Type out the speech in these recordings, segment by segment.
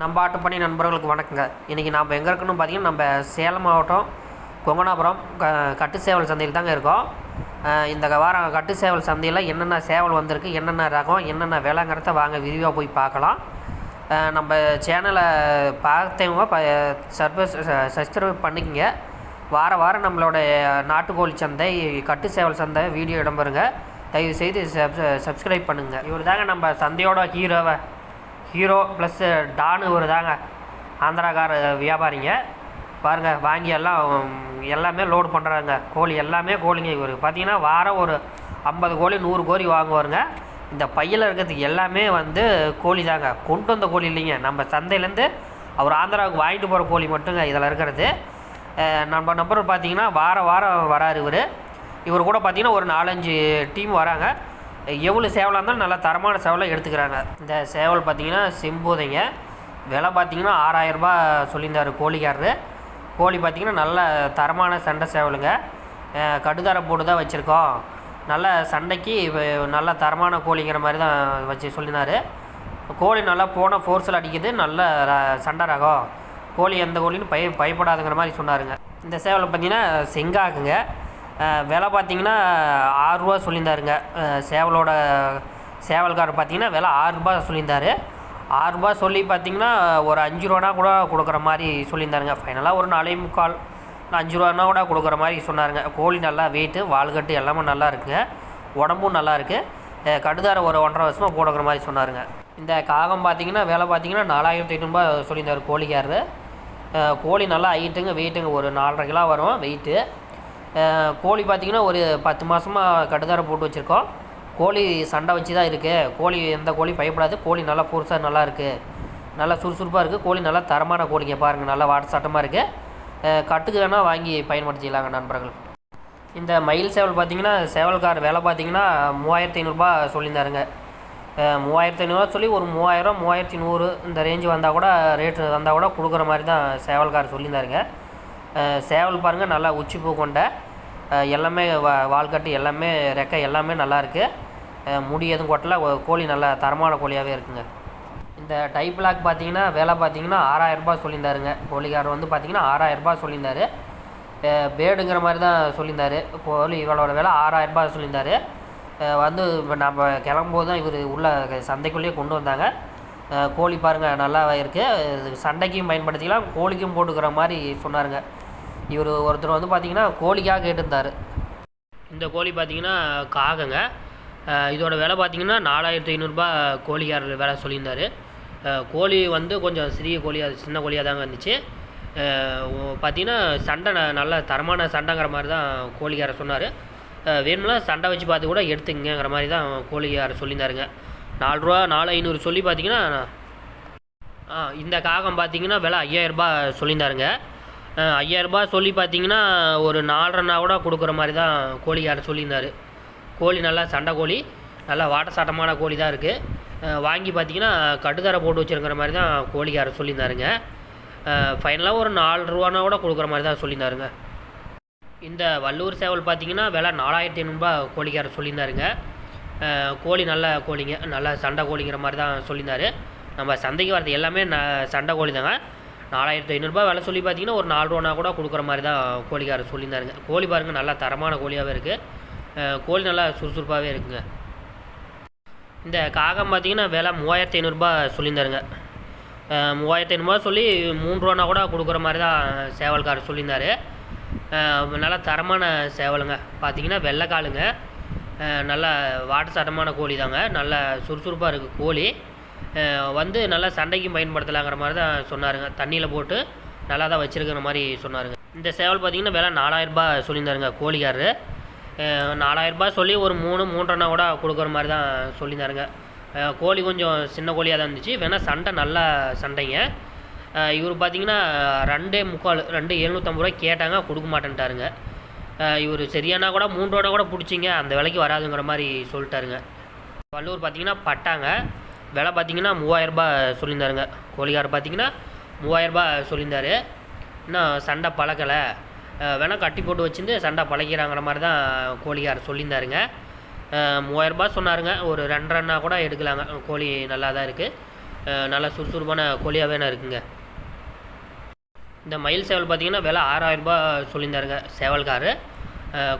நம்ம ஆட்டுப்பணி நண்பர்களுக்கு வணக்கங்க. இன்றைக்கி நாம் எங்கே இருக்குன்னு பார்த்தீங்கன்னா நம்ம சேலம் மாவட்டம் கொங்கனாபுரம் க கட்டு சேவல் சந்தையில் தாங்க இருக்கோம். இந்த வாரம் கட்டு சேவல் சந்தையில் என்னென்ன சேவல் வந்திருக்கு என்னென்ன ரகம் என்னென்ன விலைங்கிறத வாங்க விரிவாக போய் பார்க்கலாம். நம்ம சேனலை பார்த்தவங்க ப சர்வஸ் சப்ஸ்கிரைப் பண்ணிக்கங்க. வார வாரம் நம்மளோட நாட்டுக்கோழி சந்தை கட்டு சேவல் சந்தை வீடியோ இடம்பெறுங்க. தயவு செய்து சப் சப்ஸ்கிரைப் பண்ணுங்கள் இவர் தாங்க நம்ம சந்தையோட ஹீரோவை. ஹீரோ ப்ளஸ்ஸு டானு இவர் தாங்க. ஆந்திராக்கார வியாபாரிங்க. பாருங்கள் வாங்கி எல்லாம் எல்லாமே லோடு பண்ணுறாங்க கோழி எல்லாமே கோழிங்க இவர். பார்த்தீங்கன்னா வாரம் ஒரு ஐம்பது கோழி நூறு கோழி வாங்குவாருங்க. இந்த பையில் இருக்கிறதுக்கு எல்லாமே வந்து கோழி தாங்க. கொண்டு வந்த கோழி இல்லைங்க. நம்ம சந்தையிலேருந்து அவர் ஆந்திராவுக்கு வாங்கிட்டு போகிற கோழி மட்டுங்க இதில் இருக்கிறது. நம்ம நம்பர் பார்த்தீங்கன்னா வாரம் வாரம் வராரு இவர். இவர் கூட பார்த்தீங்கன்னா ஒரு நாலஞ்சு டீம் வராங்க. எவ்வளோ சேவலாக இருந்தாலும் நல்லா தரமான சேவலை எடுத்துக்கிறாங்க. இந்த சேவல் பார்த்தீங்கன்னா செம்பூதைங்க. விலை பார்த்தீங்கன்னா ஆறாயிரரூபா சொல்லியிருந்தார் கோழிக்காரரு. கோழி பார்த்தீங்கன்னா நல்ல தரமான சண்டை சேவலுங்க. அஹ் கடுதார போட்டு தான் வச்சுருக்கோம். நல்ல சண்டைக்கு நல்ல தரமான கோழிங்கிற மாதிரி தான் வச்சு சொல்லினார். கோழி நல்லா போன ஃபோர்ஸில் அடிக்குது. நல்ல ர- சண்டை ரகம். கோழி எந்த கோழின்னு பய பயப்படாதுங்கிற மாதிரி சொன்னாருங்க. இந்த சேவலை பார்த்தீங்கன்னா செங்காக்குங்க. விலை பார்த்தீங்கன்னா ஆறுரூவா சொல்லியிருந்தாருங்க. சேவலோட சேவல்காரர் பார்த்தீங்கன்னா விலை ஆறுரூபா சொல்லியிருந்தாரு. ஆறுரூபா சொல்லி பார்த்தீங்கன்னா ஒரு அஞ்சு ரூபானா கூட கொடுக்குற மாதிரி சொல்லியிருந்தாருங்க. ஃபைனலாக ஒரு நாலே முக்கால் அஞ்சு ரூபானா கூட கொடுக்குற மாதிரி சொன்னாருங்க. கோழி நல்லா வெயிட்டு வால்கட்டு எல்லாமே நல்லா இருக்குங்க. உடம்பும் நல்லா இருக்குது கடுதார ஒரு ஒன்றரை வருஷமாக போடுக்கிற மாதிரி சொன்னாருங்க. இந்த காகம் பார்த்தீங்கன்னா வேலை பார்த்தீங்கன்னா நாலாயிரத்தி ஐநூறுபா சொல்லியிருந்தார் கோழிக்காரரு. கோழி நல்லா ஹைட்டுங்க வெயிட்டுங்க ஒரு நாலரை கிலோ வரும் வெயிட்டு கோழி பார்த்தீங்கன்னா ஒரு பத்து மாதமாக கடுதார போட்டு வச்சுருக்கோம். கோழி சண்டை வச்சு தான் இருக்குது கோழி எந்த கோழி பயப்படாது. கோழி நல்லா புதுசாக நல்லா இருக்குது நல்லா சுறுசுறுப்பாக இருக்குது கோழி நல்லா தரமான கோழிங்க பாருங்கள் நல்லா வாட்டர் சட்டமாக இருக்குது கட்டுக்கு வேணால் வாங்கி பயன்படுத்திக்கலாங்க நண்பர்கள். இந்த மயில் சேவல் பார்த்தீங்கன்னா சேவல்கார் விலை பார்த்தீங்கன்னா மூவாயிரத்தி ஐநூறுரூபா சொல்லியிருந்தாருங்க. மூவாயிரத்தி ஐநூறுரூவா சொல்லி ஒரு மூவாயிரம் மூவாயிரத்தி நூறு இந்த ரேஞ்சு வந்தால் கூட ரேட்டு வந்தால் கூட கொடுக்குற மாதிரி தான் சேவல்கார் சொல்லியிருந்தாருங்க. சேவல் பாருங்கள் நல்லா உச்சி பூ கொண்ட எல்லாமே வா வால்கட்டு எல்லாமே ரெக்கை எல்லாமே நல்லாயிருக்கு முடி எதுவும் கொட்டல கோழி நல்லா தரமான கோழியாகவே இருக்குங்க. இந்த டைப் லாக் பார்த்தீங்கன்னா வேலை பார்த்தீங்கன்னா ஆறாயிரரூபா சொல்லியிருந்தாருங்க. கோழிக்காரர் வந்து பார்த்தீங்கன்னா ஆறாயிரரூபா சொல்லியிருந்தாரு. பேடுங்கிற மாதிரி தான் சொல்லியிருந்தாரு. கோழி இவளோட விலை ஆறாயிரரூபா சொல்லியிருந்தாரு. வந்து இப்போ நம்ம கிளம்பும்போது தான் இவர் உள்ள சந்தைக்குள்ளேயே கொண்டு வந்தாங்க. கோழி பாருங்கள் நல்லா இருக்குது சண்டைக்கும் பயன்படுத்திக்கலாம் கோழிக்கும் போட்டுக்கிற மாதிரி சொன்னாருங்க. இவர் ஒருத்தர் வந்து பார்த்தீங்கன்னா கோழிக்காக கேட்டிருந்தார். இந்த கோழி பார்த்தீங்கன்னா காகங்க. இதோடய இதோட விலை பார்த்தீங்கன்னா நாலாயிரத்து ஐநூறுரூபா கோழிக்காரர் விலை சொல்லியிருந்தாரு. கோழி வந்து கொஞ்சம் சிறிய கோழியாக சின்ன கோழியாக தாங்க இருந்துச்சு. பார்த்திங்கன்னா பார்த்தீங்கன்னா சண்டை ந- நல்ல தரமான சண்டைங்கிற மாதிரி தான் கோழிக்காரர் சொன்னார். வேணும்னா சண்டை வச்சு பார்த்து கூட எடுத்துங்கிற மாதிரி தான் கோழிக்காரர் சொல்லியிருந்தாருங்க. நாலு ரூபா நாலு ஐநூறு சொல்லி பார்த்தீங்கன்னா ஆ இந்த காகம் பார்த்தீங்கன்னா விலை ஐயாயிரரூபா சொல்லியிருந்தாருங்க. ஐயாயிரரூபா சொல்லி பார்த்தீங்கன்னா ஒரு நாலரைனா கூட கொடுக்குற மாதிரி தான் கோழிக்காரர் சொல்லியிருந்தாரு. கோழி நல்லா சண்டை கோழி நல்லா வாட்டசாட்டமான கோழி தான் இருக்குது வாங்கி பார்த்தீங்கன்னா கட்டுத்தரை போட்டு வச்சுருக்கிற மாதிரி தான் கோழிக்காரர் சொல்லியிருந்தாருங்க. ஃபைனலாக ஒரு நாலு ரூபானா கூட கொடுக்குற மாதிரி தான் சொல்லியிருந்தாருங்க. இந்த வள்ளூர் சேவல் பார்த்தீங்கன்னா விலை நாலாயிரத்தி ஐநூறுபா கோழிக்காரர் சொல்லியிருந்தாருங்க. கோழி நல்ல கோழிங்க நல்ல சண்டை கோழிங்கிற மாதிரி தான் சொல்லியிருந்தாரு. நம்ம சந்தைக்கு வரது எல்லாமே ந சண்டை கோழி தாங்க நாலாயிரத்து ஐநூறுரூபா விலை சொல்லி பார்த்தீங்கன்னா ஒரு நாலு ரூபானா கூட கொடுக்குற மாதிரி தான் கோழிக்காரர் சொல்லியிருந்தாருங்க. கோழி பாருங்கள் நல்லா தரமான கோழியாகவே இருக்குது கோழி நல்லா சுறுசுறுப்பாகவே இருக்குங்க. இந்த காகம் பார்த்தீங்கன்னா விலை மூவாயிரத்து ஐநூறுரூபா சொல்லியிருந்தாருங்க. மூவாயிரத்து மூவாயிரத்தி சொல்லி மூணு ரூபானா கூட கொடுக்குற மாதிரி தான் சேவல்காரர் சொல்லியிருந்தாரு. நல்லா தரமான சேவலுங்க. பார்த்தீங்கன்னா வெள்ளைக்காலுங்க நல்லா நல்ல வாட்டு சட்டமான கோழி தாங்க. நல்ல சுறுசுறுப்பாக இருக்குது கோழி. வந்து நல்லா சண்டைக்கும் பயன்படுத்தலாங்கிற மாதிரி தான் சொன்னாருங்க. தண்ணியில் போட்டு நல்லா தான் வச்சுருக்கிற மாதிரி சொன்னாருங்க. இந்த சேவல் பார்த்தீங்கன்னா விலை நாலாயிரரூபா சொல்லியிருந்தாருங்க கோழிக்காரரு. நாலாயிரரூபா சொல்லி ஒரு மூணு மூன்றரை கூட கொடுக்குற மாதிரி தான் சொல்லியிருந்தாருங்க. கோழி கொஞ்சம் சின்ன கோழியாக தான் இருந்துச்சு. வேணால் சண்டை நல்லா சண்டைங்க. இவர் பார்த்தீங்கன்னா ரெண்டே முக்கால் ரெண்டு எழுநூற்றம்பது ரூபாய் கேட்டாங்க கொடுக்க மாட்டேன்ட்டாருங்க. இவர் சரியானா கூட மூன்று கூட பிடிச்சிங்க அந்த விலைக்கு வராதுங்கிற மாதிரி சொல்லிட்டாருங்க. வள்ளூர் பார்த்தீங்கன்னா பட்டாங்க. விலை பார்த்தீங்கன்னா மூவாயிரரூபா சொல்லியிருந்தாருங்க. கோழிக்காரர் பார்த்தீங்கன்னா மூவாயிரரூபா சொல்லியிருந்தாரு. இன்னும் சண்டை பழக்கலை. வேணால் கட்டி போட்டு வச்சிருந்து சண்டை பழகிறாங்கிற மாதிரி தான் கோழிக்காரர் சொல்லியிருந்தாருங்க. மூவாயிரரூபா சொன்னாருங்க. ஒரு ரெண்டரைன்னா கூட எடுக்கலாங்க. கோழி நல்லா தான் இருக்குது நல்லா சுறுசுறுப்பான கோழியாகவே இருக்குங்க. இந்த மயில் சேவல் பார்த்தீங்கன்னா விலை ஆறாயிரரூபா சொல்லியிருந்தாருங்க. சேவல்காரு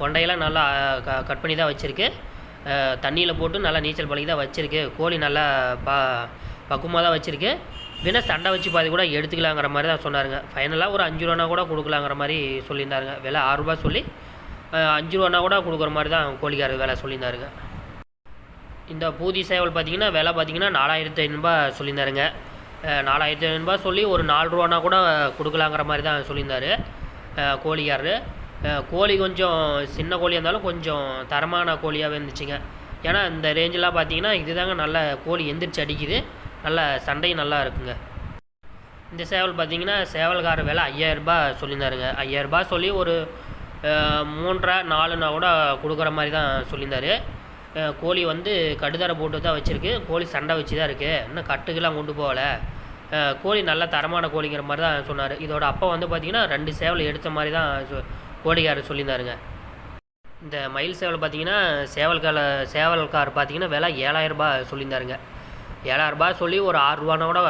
கொண்டையெல்லாம் நல்லா க கட் பண்ணி தான் வச்சுருக்கு. தண்ணியில் போட்டு நல்லா நீச்சல் பழகி தான் வச்சுருக்கு. கோழி நல்லா பா பக்குவமாக தான் வச்சுருக்கு. வேணா சண்டை வச்சு பாதி கூட எடுத்துக்கலாங்கிற மாதிரி தான் சொன்னாருங்க. ஃபைனலாக ஒரு அஞ்சு ரூபானா கூட கொடுக்கலாங்கிற மாதிரி சொல்லியிருந்தாருங்க. விலை ஆறுரூபா சொல்லி அஞ்சு ரூபானா கூட கொடுக்குற மாதிரி தான் கோழிக்கார விலை சொல்லியிருந்தாருங்க. இந்த பூதி சேவல் பார்த்தீங்கன்னா விலை பார்த்தீங்கன்னா நாலாயிரத்து ஐநூறுபா சொல்லியிருந்தாருங்க. நாலாயிரத்து ஐநூறுபா சொல்லி ஒரு நாலு ரூபானா கூட கொடுக்கலாங்கிற மாதிரி தான் சொல்லியிருந்தாரு. கோழிக்காரர் கோழிக்காரரு. கோழி கொஞ்சம் சின்ன கோழியாக இருந்தாலும் கொஞ்சம் தரமான கோழியாகவே இருந்துச்சுங்க. ஏன்னா இந்த ரேஞ்செலாம் பார்த்தீங்கன்னா இதுதாங்க நல்ல கோழி எந்திரிச்சு அடிக்குது. நல்ல சண்டையும் நல்லா இருக்குங்க. இந்த சேவல் பார்த்தீங்கன்னா சேவல்கார விலை ஐயாயிரரூபா சொல்லியிருந்தாருங்க. ஐயாயிரரூபா சொல்லி ஒரு மூன்றரை நாலுனா கூட கொடுக்குற மாதிரி தான் சொல்லியிருந்தாரு கோழி வந்து கடுதரை போட்டு தான் வச்சுருக்கு. கோழி சண்டை வச்சு தான் இருக்குது இன்னும் கட்டுக்கெல்லாம் கொண்டு போகலை. கோழி நல்ல தரமான கோழிங்கிற மாதிரி தான் சொன்னார். இதோட அப்பா வந்து பார்த்திங்கன்னா ரெண்டு சேவல் எடுத்த மாதிரி தான் சொ- சொல்லியிருந்தாருங்க. இந்த மயில் சேவல் பார்த்தீங்கன்னா சேவல்கால சேவல்கார் பார்த்தீங்கன்னா விலை ஏழாயிரரூபா சொல்லியிருந்தாருங்க. ஏழாயிரரூபா சொல்லி ஒரு ஆறுரூவானா கூட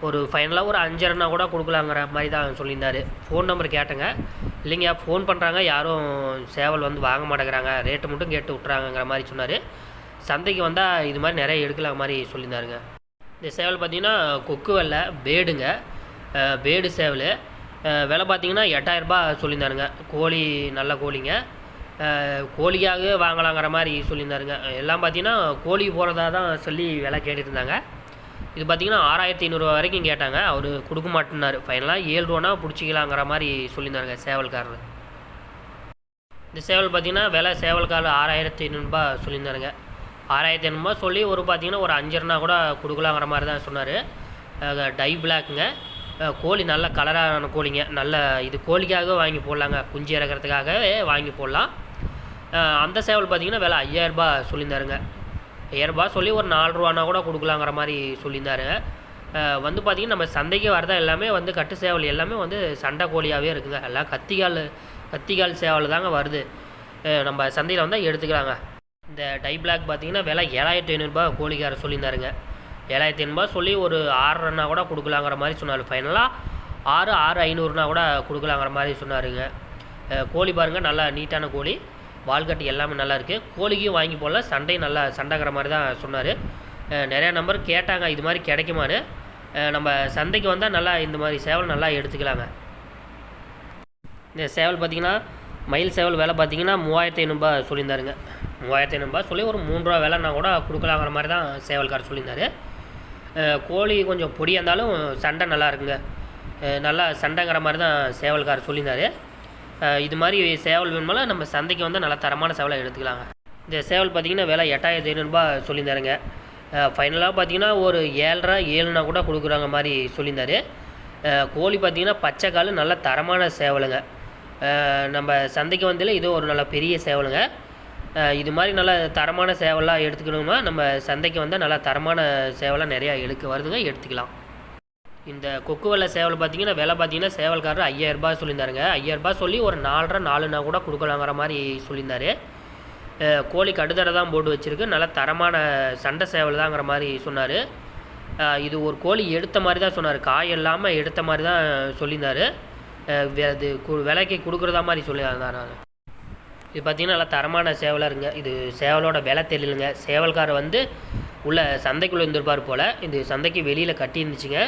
ஒரு ஃபைனலாக ஒரு அஞ்சரைனா கூட கொடுக்கலாங்கிற மாதிரி தான் சொல்லியிருந்தாரு. ஃபோன் நம்பர் கேட்டேங்க. இல்லைங்க ஃபோன் பண்ணுறாங்க யாரும் சேவல் வந்து வாங்க மாட்டேங்கிறாங்க. ரேட்டு மட்டும் கேட்டு விட்றாங்கங்கிற மாதிரி சொன்னார். சந்தைக்கு வந்தால் இது மாதிரி நிறைய எடுக்கலாம் மாதிரி சொல்லியிருந்தாருங்க. இந்த சேவல் பார்த்தீங்கன்னா கொக்கு வெள்ளை பேடுங்க. பேடு சேவல். விலை பார்த்தீங்கன்னா எட்டாயிரரூபா சொல்லியிருந்தாருங்க. கோழி நல்ல கோழிங்க. அஹ் வாங்கலாங்கிற மாதிரி சொல்லியிருந்தாருங்க. எல்லாம் பார்த்தீங்கன்னா கோழி போகிறதா தான் சொல்லி விலை கேட்டுட்டு இருந்தாங்க இது பார்த்தீங்கன்னா ஆறாயிரத்தி ஐநூறுரூவா வரைக்கும் கேட்டாங்க. அவர் கொடுக்க மாட்டேன்னாரு. ஃபைனலாக ஏழு ரூபானா பிடிச்சிக்கலாங்கிற மாதிரி சொல்லியிருந்தாருங்க சேவல்காரர். இந்த சேவல் பார்த்தீங்கன்னா விலை சேவல்கார் ஆறாயிரத்தி ஐநூறுபா சொல்லியிருந்தாருங்க. ஆறாயிரத்தி ஐநூறுபா சொல்லி ஒரு பார்த்தீங்கன்னா ஒரு அஞ்சரைனா கூட கொடுக்கலாங்கிற மாதிரி தான் சொன்னார். டை பிளாக்குங்க கோழி நல்ல கலரான கோழிங்க. நல்ல இது கோழிக்காகவே வாங்கி போடலாங்க. குஞ்சு இறக்கிறதுக்காகவே வாங்கி போடலாம். அந்த சேவல் பார்த்தீங்கன்னா விலை ஐயாயிரரூபா சொல்லியிருந்தாருங்க. ஐயாயிரரூபா சொல்லி ஒரு நாலு ரூபானா கூட கொடுக்கலாங்கிற மாதிரி சொல்லியிருந்தாரு. வந்து பார்த்திங்கன்னா நம்ம சந்தைக்கு வரதா எல்லாமே வந்து கட்டு சேவல் எல்லாமே வந்து சண்டை கோழியாகவே இருக்குங்க. எல்லாம் கத்திகால் கத்திகால் சேவல் தாங்க வருது. நம்ம சந்தையில் வந்தால் எடுத்துக்கலாங்க. இந்த டை பிளாக் பார்த்தீங்கன்னா விலை ஏழாயிரத்தி ஐநூறுரூபா கோழிக்கார சொல்லியிருந்தாருங்க. ஏழாயிரத்தி ஐநூறுபா சொல்லி ஒரு ஆறுனா கூட கொடுக்கலாங்கிற மாதிரி சொன்னார். ஃபைனலாக ஆறு ஆறு ஐநூறுனா கூட கொடுக்கலாங்கிற மாதிரி சொன்னாருங்க. கோழி பாருங்கள் நல்லா நீட்டான கோழி. வால்கட்டு எல்லாமே நல்லா இருக்குது கோழிக்கும் வாங்கி போடல சண்டை நல்லா சண்டைங்கிற மாதிரி தான் சொன்னார். நிறையா நம்பர் கேட்டாங்க இது மாதிரி கிடைக்குமான்னு. நம்ம சந்தைக்கு வந்தால் நல்லா இந்த மாதிரி சேவல் நல்லா எடுத்துக்கலாங்க. இந்த சேவல் பார்த்தீங்கன்னா மயில் சேவல் விலை பார்த்தீங்கன்னா மூவாயிரத்தி ஐநூறுபா சொல்லியிருந்தாருங்க. மூவாயிரத்தி ஐநூறுபா சொல்லி ஒரு மூணு ரூபா கூட கொடுக்கலாங்கிற மாதிரி தான் சேவல்கார் சொல்லியிருந்தாரு. கோழி கொஞ்சம் பொடியாக இருந்தாலும் சண்டை நல்லா இருக்குங்க. நல்லா சண்டைங்கிற மாதிரி தான் சேவல்கார் சொல்லியிருந்தார். இது மாதிரி சேவல் வேணுமால நம்ம சந்தைக்கு வந்து நல்லா தரமான சேவலை எடுத்துக்கலாங்க. இந்த சேவல் பார்த்தீங்கன்னா விலை எட்டாயிரத்தி ஐநூறுபா சொல்லியிருந்தாருங்க. ஃபைனலாக பார்த்தீங்கன்னா ஒரு ஏழரை ஏழுனா கூட கொடுக்குறாங்க மாதிரி சொல்லியிருந்தார். கோழி பார்த்தீங்கன்னா பச்சை கால் நல்ல தரமான சேவலுங்க. நம்ம சந்தைக்கு வந்ததில் இது ஒரு நல்ல பெரிய சேவலுங்க. இது மாதிரி நல்ல தரமான சேவலாக எடுத்துக்கணுமா நம்ம சந்தைக்கு வந்தால் நல்லா தரமான சேவலாக நிறையா எடுக்க வருதுங்க எடுத்துக்கலாம். இந்த கொக்கு வெள்ளை சேவல் பார்த்தீங்கன்னா விலை பார்த்தீங்கன்னா சேவல்காரர் ஐயாயிரரூபா சொல்லியிருந்தாருங்க. ஐயாயிரரூபா சொல்லி ஒரு நாலரை நாலுனா கூட கொடுக்கலாங்கிற மாதிரி சொல்லியிருந்தாரு. கோழி கடுதரை தான் போட்டு வச்சுருக்கு. நல்ல தரமான சண்டை சேவல் தாங்கிற மாதிரி சொன்னார். இது ஒரு கோழி எடுத்த மாதிரி தான் சொன்னார். காய் இல்லாமல் எடுத்த மாதிரி தான் சொல்லியிருந்தார். வே- அது கு- விலைக்கு கொடுக்குறதா மாதிரி சொல்லியிருந்தார். இது பார்த்தீங்கன்னா நல்லா தரமான சேவலாக இருங்க. இது சேவலோட விலை தெரியலங்க. சேவல்காரர் வந்து உள்ள சந்தைக்குள்ளே இருந்திருப்பார் போல். இது சந்தைக்கு வெளியில் கட்டி இருந்துச்சுங்க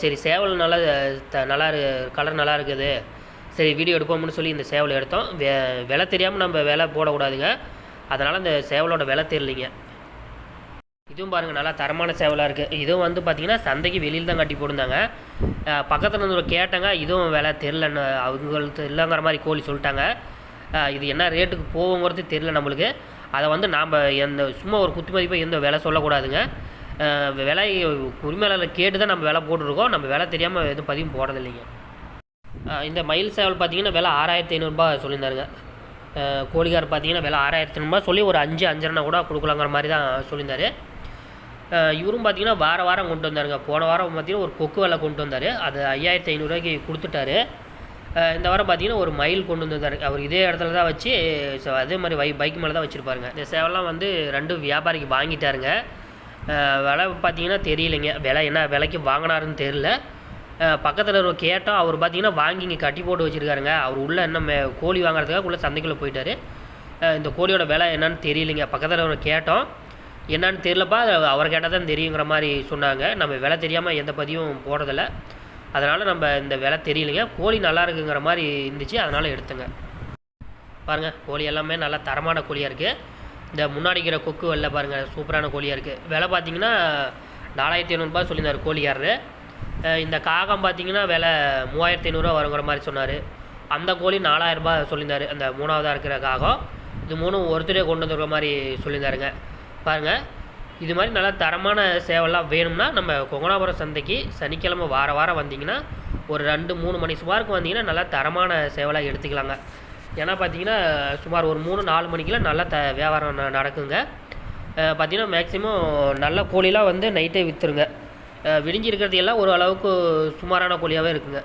சரி சேவல் நல்லா த நல்லா கலர் நல்லா இருக்குது. சரி வீடியோ எடுப்போம்னு சொல்லி இந்த சேவல் எடுத்தோம். வெ விலை தெரியாமல் நம்ம விலை போடக்கூடாதுங்க. அதனால் இந்த சேவலோட விலை தெரியலிங்க. இதுவும் பாருங்கள் நல்லா தரமான சேவலாக இருக்குது இதுவும் வந்து பார்த்திங்கன்னா சந்தைக்கு வெளியில் தான் கட்டி போட்டிருந்தாங்க. பக்கத்தில் இருந்து கேட்டாங்க. இதுவும் விலை தெரிலன்னு அவங்களுக்கு இல்லைங்கிற மாதிரி கோழி சொல்லிட்டாங்க. இது என்ன ரேட்டுக்கு போகுங்கிறது தெரியல நம்மளுக்கு. அதை வந்து நாம் எந்த சும்மா ஒரு குத்து மதிப்பாக எந்த விலை சொல்லக்கூடாதுங்க. விலை உரிமையாளர் கேட்டு தான் நம்ம விலை போட்டிருக்கோம். நம்ம விலை தெரியாமல் எதுவும் பதிவும் போடுறதில்லைங்க. இந்த மயில் சேவல் பார்த்தீங்கன்னா விலை ஆறாயிரத்தி ஐநூறுரூபா சொல்லியிருந்தாருங்க. கோழிக்கார் பார்த்தீங்கன்னா விலை ஆறாயிரத்தி ஐநூறுபா சொல்லி ஒரு அஞ்சு அஞ்சரைனா கூட கொடுக்கலாங்கிற மாதிரி தான் சொல்லியிருந்தார் இவரும் பார்த்தீங்கன்னா வார வாரம் கொண்டு வந்தாருங்க. போன வாரம் பார்த்தீங்கன்னா ஒரு கொக்கு விலை கொண்டு வந்தார். அது ஐயாயிரத்தி ஐநூறுரூவாய்க்கு கொடுத்துட்டாரு. இந்த வாரம் பார்த்தீங்கன்னா ஒரு மயில் கொண்டு வந்தார் அவர் இதே இடத்துல தான் வச்சு ஸோ அதே மாதிரி வை பைக் மேலே தான் வச்சுருப்பாருங்க. இந்த சேவலாம் வந்து ரெண்டு வியாபாரிக்கு வாங்கிட்டாருங்க. விலை பார்த்தீங்கன்னா தெரியலைங்க. விலை என்ன விலைக்கு வாங்கினாருன்னு தெரில பக்கத்தில் ஒரு கேட்டோம். அவர் பார்த்தீங்கன்னா வாங்கி இங்கே கட்டி போட்டு வச்சுருக்காருங்க. அவர் உள்ளே என்ன மே கோழி வாங்குறதுக்காக உள்ளே சந்தைக்குள்ளே போயிட்டாரு. இந்த கோழியோட விலை என்னன்னு தெரியலைங்க. பக்கத்தில் ஒரு கேட்டோம். என்னன்னு தெரிலப்பா அவர் கேட்டால் தான் தெரியுங்கிற மாதிரி சொன்னாங்க. நம்ம விலை தெரியாமல் எந்த பதிவும் போடுறதில்ல. அதனால் நம்ம இந்த விலை தெரியலைங்க. கோழி நல்லா இருக்குங்கிற மாதிரி இருந்துச்சு அதனால் எடுத்துங்க. பாருங்கள் கோழி எல்லாமே நல்லா தரமான கோழியாக இருக்குது இந்த முன்னாடி இருக்கிற கொக்கு வெளில பாருங்கள் சூப்பரான கோழியாக இருக்குது விலை பார்த்தீங்கன்னா நாலாயிரத்தி ஐநூறுரூபா சொல்லியிருந்தார் கோழியார் இந்த காகம் பார்த்தீங்கன்னா விலை மூவாயிரத்தி ஐநூறுரூவா வருங்கிற மாதிரி சொன்னார். அந்த கோழி நாலாயிரரூபா சொல்லியிருந்தார் அந்த மூணாவதாக இருக்கிற காகம். இது மூணும் ஒருத்தரே கொண்டு வந்துருக்கிற மாதிரி சொல்லியிருந்தாருங்க. பாருங்கள் இது மாதிரி நல்லா தரமான சேவல்லாம் வேணும்னா நம்ம கொங்கனாபுரம் சந்தைக்கு சனிக்கிழமை வார வாரம் வந்தீங்கன்னா ஒரு ரெண்டு மூணு மணி சுமாருக்கு வந்தீங்கன்னா நல்லா தரமான சேவலாக எடுத்துக்கலாங்க. ஏன்னா பார்த்தீங்கன்னா சுமார் ஒரு மூணு நாலு மணிக்கெலாம் நல்லா த வியாபாரம் ந- நடக்குங்க. பார்த்திங்கன்னா பார்த்தீங்கன்னா மேக்ஸிமம் நல்ல கோழிலாம் வந்து நைட்டே விற்றுருங்க விடிஞ்சிருக்கிறது எல்லாம் ஒரு அளவுக்கு சுமாரான கோழியாகவே இருக்குங்க.